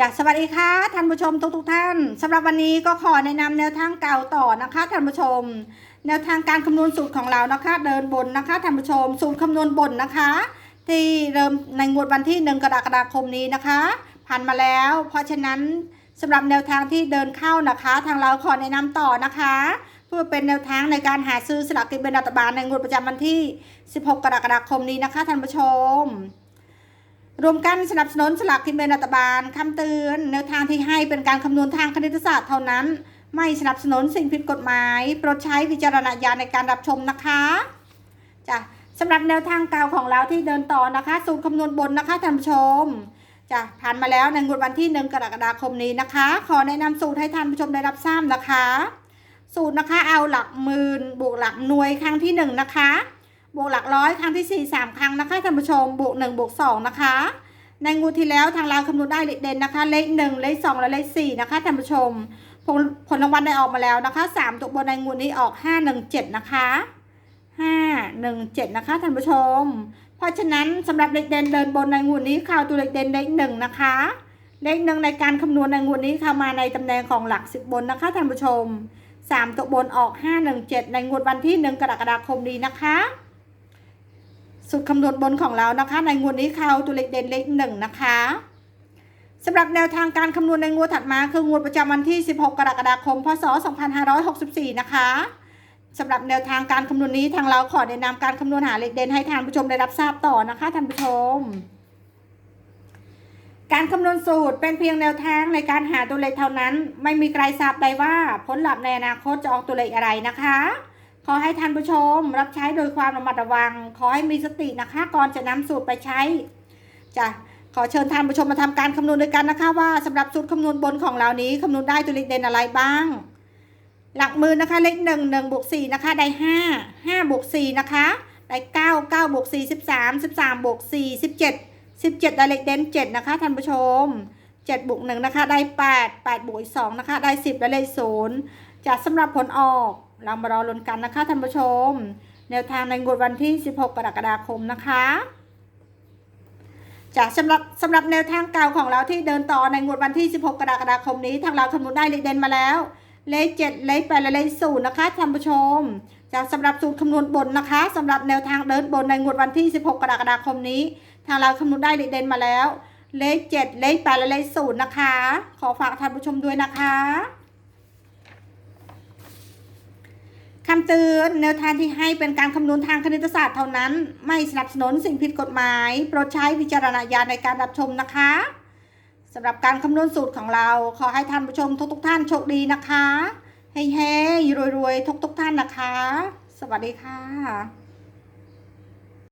จากสวัสดีค่ะท่านผู้ชมทุกทท่านสำหรับวันนี้ก็ขอแนะนำแนวทางเก่าต่อนะคะท่านผู้ชม แนวทางการคำนวณสูตรของเรานะคะ เดินบนนะคะท่านผู้ชม สูตรคำนวณบนนะคะ ที่เริ่มในงวดวันที่1กรกฎาคมนี้นะคะ ผ่านมาแล้ว เพราะฉะนั้นสำหรับแนวทางที่เดินเข้านะคะ ทางเราขอแนะนำต่อนะคะ เพื่อเป็นแนวทางในการหาซื้อสลากกินแบ่งรัฐบาลในงวดประจำวันที่ 16 กรกฎาคมนี้นะคะท่านผู้ชม รวมกันสนับสนุนสลากกินแบ่งรัฐบาลคำเตือนแนวทางที่ให้เป็นการคำนวณทางคณิตศาสตร์เท่านั้น ไม่สนับสนุนสิ่งผิดกฎหมาย โปรดใช้วิจารณญาณในการรับชมนะคะจ้ะสำหรับแนวทางเก่าของเราที่เดินต่อนะคะ สูตรคำนวณบนนะคะท่านผู้ชมจ้ะผ่านมาแล้วในงวดวันที่1กรกฎาคมนี้นะคะ ขอแนะนำสูตรให้ท่านผู้ชมได้รับทราบนะคะ สูตรนะคะเอาหลักหมื่นบวกหลักหน่วยครั้งที่หนึ่งนะคะ บวกหลักร้อยครั้งที่สี่สามครั้งนะคะท่านผู้ชมบวกหนึ่งบวกสองนะคะ ในงวดที่แล้วทางเราคำนวณได้เลขเด่นนะคะ เลขหนึ่งเลขสองและเลขสี่นะคะท่านผู้ชมผลผลรางวัลได้ออกมาแล้วนะคะสามตัวบนในงวดนี้ออกห้าหนึ่งเจ็ดนะคะห้าหนึ่งเจ็ดนะคะท่านผู้ชม เพราะฉะนั้นสำหรับเลขเด่นเดินบนในงวดนี้ข่าวตัวเลขเด่นเลขหนึ่งนะคะเลขหนึ่งในการคำนวณในงวดนี้เข้ามาในตำแหน่งของหลักสิบบนนะคะท่านผู้ชมสามตัวบนออกห้าหนึ่งเจ็ดในงวดวันที่หนึ่งกรกฎาคมนี้นะคะ สุดคำนวณบนของเรานะคะ ในงวดนี้เขาตัวเลขเด่นเลขหนึ่งนะคะสำหรับแนวทางการคำนวณในงวดถัดมาคืองวดประจำวันที่ 16 กรกฎาคม พศ 2564 นะคะสำหรับแนวทางการคำนวณนี้ทางเราขอแนะนำการคำนวณหาเลขเด่นให้ท่านผู้ชมได้รับทราบต่อนะคะท่านผู้ชม การคำนวณสูตรเป็นเพียงแนวทางในการหาตัวเลขเท่านั้น ไม่มีใครทราบได้ว่าผลลัพธ์ในอนาคตจะออกตัวเลขอะไรนะคะ ขอให้ท่านผู้ชมรับใช้โดยความระมัดระวัง ขอให้มีสตินะคะ ก่อนจะนำสูตรไปใช้จะขอเชิญท่านผู้ชมมาทำการคำนวณด้วยกันนะคะว่าสำหรับสูตรคำนวณบนของเรานี้คำนวณได้ตัวเลขเด่นอะไรบ้าง หลักหมือนะคะเลขหนึ่งหนึ่งบวกสี่นะคะได้ห้าห้าบวกสี่นะคะได้เก้าเก้าบวกสี่สิบสามสิบสามบวกสี่สิบเจ็ดสิบเจ็ดได้เลขเด่นเจ็ดนะคะท่านผู้ชมเจ็ดบวกหนึ่งนะคะได้แปดแปดบวกอีกสองนะคะได้สิบได้เลขศูนย์จะสำหรับผลออก เรามารอลุ้นกันนะคะท่านผู้ชม แนวทางในงวดวันที่ 16 กรกฎาคมนะคะจากสำหรับสำหรับแนวทางเก่าของเราที่เดินต่อในงวดวันที่ 16 กรกฎาคมนี้ ทางเราคำนวณได้เลขเด่นมาแล้ว เลข 7 เลข8และเลข0นะคะท่านผู้ชมจากสำหรับสูตรคำนวณบนนะคะสำหรับแนวทางเดินบนในงวดวันที่ 16 กรกฎาคมนี้ ทางเราคำนวณได้เลขเด่นมาแล้ว เลข 7 เลข8และเลข0นะคะ ขอฝากท่านผู้ชมด้วยนะคะ คำเตือนแนวทางที่ให้เป็นการคำนวณทางคณิตศาสตร์เท่านั้น ไม่สนับสนุนสิ่งผิดกฎหมาย โปรดใช้วิจารณญาณในการรับชมนะคะสำหรับการคำนวณสูตรของเรา ขอให้ท่านผู้ชมทุกๆท่านโชคดีนะคะเฮ้ๆรวยๆทุกๆท่านนะคะ สวัสดีค่ะ